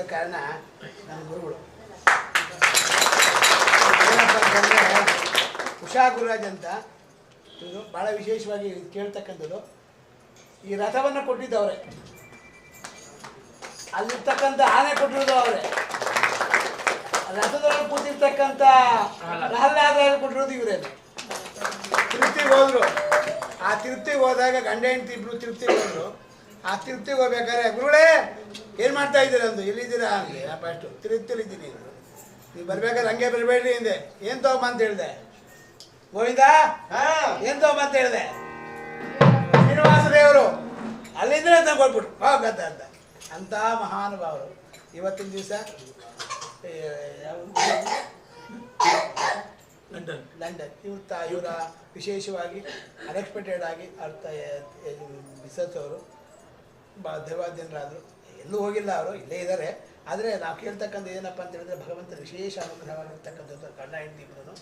ಕಾರಣ ನಮ್ಮ ಗುರುಗಳು. ಉಷಾ ಗುರುರಾಜ್ ಅಂತ ಭಾಳ ವಿಶೇಷವಾಗಿ ಕೇಳ್ತಕ್ಕಂಥದ್ದು. ಈ ರಥವನ್ನು ಕೊಟ್ಟಿದ್ದವ್ರೆ. ಅಲ್ಲಿರ್ತಕ್ಕಂಥ ಆನೆ ಕೊಟ್ಟಿರೋದು ಅವರೇ. ರಥದೊಳಗೆ ಕೂತಿರ್ತಕ್ಕಂಥ ಪ್ರಹ್ಲಾದ ಕೊಟ್ಟಿರೋದು ಇವರೇ. ತಿರುಪ್ತಿಗೆ ಹೋದ್ರು. ಆ ತಿರುಪ್ತಿಗೆ ಹೋದಾಗ ಗಂಡ ಹೆಂಡತಿ ಇಬ್ರು ತಿರುಪ್ತಿಗೆ ಹೋದ್ರು. ಆ ತಿರುಪ್ತಿಗೆ ಹೋಗ್ಬೇಕಾದ್ರೆ, ಗುರುಗಳೇ, ಏನು ಮಾಡ್ತಾ ಇದ್ದೀರ ಅಂದು? ಎಲ್ಲಿದ್ದೀರಾ ಅಂದರೆ ಫಸ್ಟು ತಿರುಪ್ತಿಲಿದ್ದೀನಿ ನೀವು ಬರ್ಬೇಕಾದ್ರೆ ಹಂಗೆ ಬರಬೇಡ್ರಿ ಹಿಂದೆ ಏನು ತಗೊಂಬ ಅಂತ ಹೇಳಿದೆ? ಗೋವಿಂದ ಏನು ತಗೊಂಬ ಅಂತ ಹೇಳಿದೆ? ಶ್ರೀನಿವಾಸ ದೇವರು ಅಲ್ಲಿಂದ್ರೆ ಅಂತ ಕೊಟ್ಬಿಟ್ರು ಹೋಗತ್ತ ಅಂತ ಅಂಥ ಮಹಾನುಭಾವರು. ಇವತ್ತಿನ ದಿವಸ ಲಂಡನ್. ಲಂಡನ್. ಇವ್ರ ತಾ, ಇವರ ವಿಶೇಷವಾಗಿ ಅನ್ಎಕ್ಸ್ಪೆಕ್ಟೆಡ್ ಆಗಿ ಅರ್ಥ ಮಿಸಸ್ ಅವರು ದೈವಾದ್ಯನರಾದರು ಎಲ್ಲೂ ಹೋಗಿಲ್ಲ ಅವರು, ಇಲ್ಲೇ ಇದ್ದಾರೆ. ಆದರೆ ನಾವು ಕೇಳ್ತಕ್ಕಂಥ ಏನಪ್ಪ ಅಂತ ಹೇಳಿದ್ರೆ ಭಗವಂತನ ವಿಶೇಷ ಅನುಗ್ರಹವಾಗಿರ್ತಕ್ಕಂಥದ್ದು ಗಂಡ, ಹೆಂಡತಿ ಇಬ್ಬರು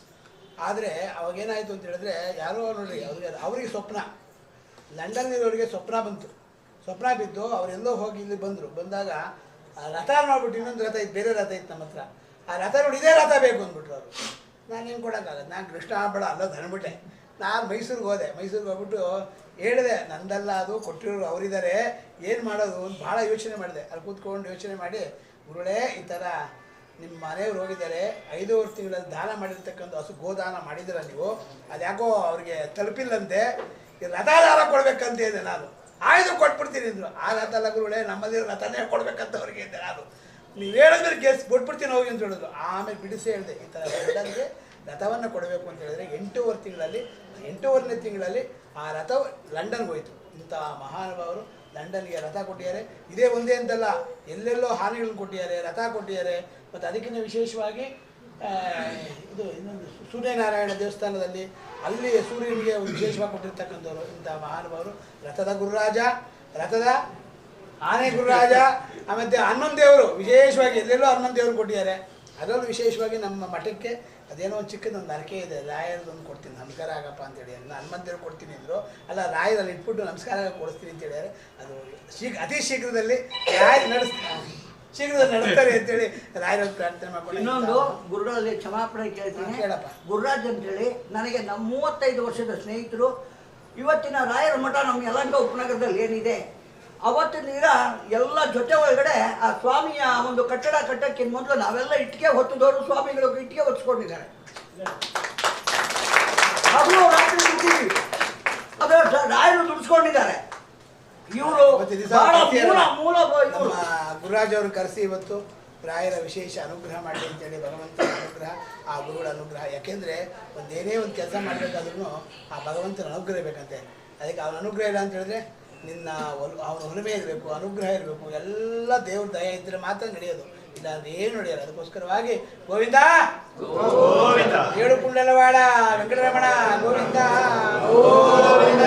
ಆದರೆ ಅವಾಗೇನಾಯಿತು ಅಂತ ಹೇಳಿದ್ರೆ ಯಾರೋ ನೋಡ್ರಿ, ಅವ್ರಿಗೆ ಅವರಿಗೆ ಸ್ವಪ್ನ. ಲಂಡನ್ನಿರೋರಿಗೆ ಸ್ವಪ್ನ ಬಂತು. ಸ್ವಪ್ನ ಬಿದ್ದು ಅವರೆಲ್ಲೋ ಹೋಗಿ ಇಲ್ಲಿ ಬಂದರು. ಬಂದಾಗ ರಥ ನೋಡ್ಬಿಟ್ಟು ಇನ್ನೊಂದು ರಥ ಇತ್ತು, ಬೇರೆ ರಥ ಇತ್ತು ನಮ್ಮ ಹತ್ರ. ಆ ರಥ ನೋಡಿ ಇದೇ ರಥ ಬೇಕು ಅಂದ್ಬಿಟ್ರು ಅವರು. ನಾನು ಏನು ಕೊಡೋಕ್ಕಾಗಲ್ಲ. ನಾನು ಕೃಷ್ಣ ಹಬ್ಬಳ ಅಲ್ಲ ಅಂದ್ಬಿಟ್ಟೆ. ನಾನು ಮೈಸೂರಿಗೆ ಹೋದೆ. ಮೈಸೂರಿಗೆ ಹೋಗ್ಬಿಟ್ಟು ಹೇಳಿದೆ, ನಂದಲ್ಲ ಅದು ಕೊಟ್ಟಿರೋರು ಅವರಿದ್ದಾರೆ, ಏನು ಮಾಡೋದು ಅಂತ ಭಾಳ ಯೋಚನೆ ಮಾಡಿದೆ. ಅಲ್ಲಿ ಕೂತ್ಕೊಂಡು ಯೋಚನೆ ಮಾಡಿ ಗುರುಳೇ ಈ ಥರ ನಿಮ್ಮ ಮನೆಯವ್ರು ಹೋಗಿದ್ದಾರೆ, ಐದೂವರೆ ತಿಂಗಳಲ್ಲಿ ದಾನ ಮಾಡಿರ್ತಕ್ಕಂಥ ಹಸು ಗೋದಾನ ಮಾಡಿದ್ರ ನೀವು? ಅದ್ಯಾಕೋ ಅವ್ರಿಗೆ ತಲುಪಿಲ್ಲಂತೆ, ಈ ಕೊಡಬೇಕಂತ ಇದೆ ನಾನು. ಆಯ್ದು ಕೊಟ್ಬಿಡ್ತೀನಿ ಅಂದರು. ಆ ರಥಲ್ಲ ಗುರುಗಳೇ, ನಮ್ಮಲ್ಲಿ ರಥನೇ ಕೊಡಬೇಕಂತ ಅವ್ರಿಗೆ ಇದ್ದೆ ನಾನು. ನೀವು ಹೇಳಿದ್ರೆ ಕೇಸ್ ಕೊಟ್ಬಿಡ್ತೀನಿ ಹೋಗಿ ಅಂತ ಹೇಳಿದ್ರು. ಆಮೇಲೆ ಬಿಡಿಸಿ ಹೇಳಿದೆ, ಈ ಥರ ರಥವನ್ನು ಕೊಡಬೇಕು ಅಂತ ಹೇಳಿದ್ರೆ ಎಂಟೂವರೆ ತಿಂಗಳಲ್ಲಿ ಎಂಟೂವರೆನೇ ತಿಂಗಳಲ್ಲಿ ಆ ರಥ ಲಂಡನ್ಗೆ ಹೋಯಿತು. ಇಂಥ ಮಹಾನುಭಾವರು ಲಂಡನ್ಗೆ ರಥ ಕೊಟ್ಟಿದ್ದಾರೆ. ಇದೇ ಒಂದೇ ಅಂತಲ್ಲ, ಎಲ್ಲೆಲ್ಲೋ ಹಾನಿಗಳನ್ನು ಕೊಟ್ಟಿದ್ದಾರೆ, ರಥ ಕೊಟ್ಟಿದ್ದಾರೆ. ಮತ್ತು ಅದಕ್ಕಿಂತ ವಿಶೇಷವಾಗಿ ಇದು ಇನ್ನೊಂದು ಸೂರ್ಯನಾರಾಯಣ ದೇವಸ್ಥಾನದಲ್ಲಿ ಅಲ್ಲಿ ಸೂರ್ಯನಿಗೆ ವಿಶೇಷವಾಗಿ ಕೊಟ್ಟಿರ್ತಕ್ಕಂಥವ್ರು ಇಂಥ ಮಹಾನುಭಾವರು. ರಥದ ಗುರುರಾಜ, ರಥದ ಆನೆ ಗುರುರಾಜ, ಆಮೇಲೆ ಹನ್ನೊಂದು ದೇವರು ವಿಶೇಷವಾಗಿ ಎಲ್ಲೆಲ್ಲೋ ಹನ್ನೊಂದು ದೇವರು ಕೊಟ್ಟಿದ್ದಾರೆ. ಅದರಲ್ಲೂ ವಿಶೇಷವಾಗಿ ನಮ್ಮ ಮಠಕ್ಕೆ ಅದೇನೋ ಒಂದು ಚಿಕ್ಕದೊಂದು ಅರಕೆ ಇದೆ ರಾಯರದೊಂದು ಕೊಡ್ತೀನಿ. ನಮಸ್ಕಾರ ಆಗಪ್ಪ ಅಂತೇಳಿ. ನಾನು ಹನುಮಂತರು ಕೊಡ್ತೀನಿ ಅಂದರು. ಅಲ್ಲ ರಾಯರಲ್ಲಿ ಇಟ್ಬಿಟ್ಟು ನಮಸ್ಕಾರ ಕೊಡಿಸ್ತೀನಿ ಅಂತ ಹೇಳಿದರೆ ಅದು ಶೀಘ್ರ ಅತಿ ಶೀಘ್ರದಲ್ಲಿ ರಾಯರು ನಡೆಸ್ತೀನಿ ಶೀಘ್ರದಲ್ಲಿ ನಡೆಸ್ತಾರೆ ಅಂತೇಳಿ ರಾಯರಲ್ಲಿ ಪ್ರಾರ್ಥನೆ ಮಾಡ್ಕೊಂಡು ಇನ್ನೊಂದು ಗುರುಗಳಲ್ಲಿ ಕ್ಷಮಾಪಣೆ ಕೇಳ್ತೀನಿ. ಹೇಳಪ್ಪ. ಗುರುರಾಜ್ ಅಂತೇಳಿ ನನಗೆ ನಮ್ಮ ಮೂವತ್ತೈದು ವರ್ಷದ ಸ್ನೇಹಿತರು. ಇವತ್ತಿನ ರಾಯರ ಮಠ ನಮ್ಮ ಯಲಂಕ ಉಪನಗರದಲ್ಲಿ ಏನಿದೆ? ಅವತ್ತಿನ ದಿನ ಎಲ್ಲ ಜೊತೆ ಒಳಗಡೆ ಆ ಸ್ವಾಮಿಯ ಒಂದು ಕಟ್ಟಡ ಕಟ್ಟಕ್ಕೆ ಮೊದಲು ನಾವೆಲ್ಲ ಇಟ್ಟಿಗೆ ಹೊತ್ತದವರು ಸ್ವಾಮಿಗಳು ಇಟ್ಟಿಗೆ ಹೊತ್ಸ್ಕೊಂಡಿದ್ದಾರೆ. ಹಗಲು ರಾತ್ರಿ ಇದ್ದೀವಿ ಅದು ರಾಯರು ದುಡಿಸ್ಕೊಂಡಿದ್ದಾರೆ. ಇವರು ಮೂಲ ಗುರುರಾಜ್ ಅವರು ಕರೆಸಿ ಇವತ್ತು ರಾಯರ ವಿಶೇಷ ಅನುಗ್ರಹ ಮಾಡಿ ಅಂತೇಳಿ ಭಗವಂತನ ಅನುಗ್ರಹ ಆ ಗುರುಗಳ ಅನುಗ್ರಹ. ಯಾಕೆಂದರೆ ಒಂದೇನೇ ಒಂದು ಕೆಲಸ ಮಾಡಬೇಕಾದ್ರೂ ಆ ಭಗವಂತನ ಅನುಗ್ರಹ ಬೇಕಂತೆ. ಅದಕ್ಕೆ ಅವನ ಅನುಗ್ರಹ ಇಲ್ಲ ಅಂತ ಹೇಳಿದ್ರೆ ನಿನ್ನ ಒಲ್ ಅವನ ಒಲುಮೆ ಇರಬೇಕು ಅನುಗ್ರಹ ಇರಬೇಕು ಎಲ್ಲ ದೇವ್ರ ದಯ ಇದ್ದರೆ ಮಾತ್ರ ನಡೆಯೋದು. ಇಲ್ಲ ಅಂದ್ರೆ ಏನು ನಡೆಯಲ್ಲ. ಅದಕ್ಕೋಸ್ಕರವಾಗಿ ಗೋವಿಂದ! ಗೋವಿಂದ! ಏಳು ಕುಂಡಲವಾಡ ವೆಂಕಟರಮಣ ಗೋವಿಂದ! ಗೋವಿಂದ!